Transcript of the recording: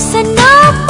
sana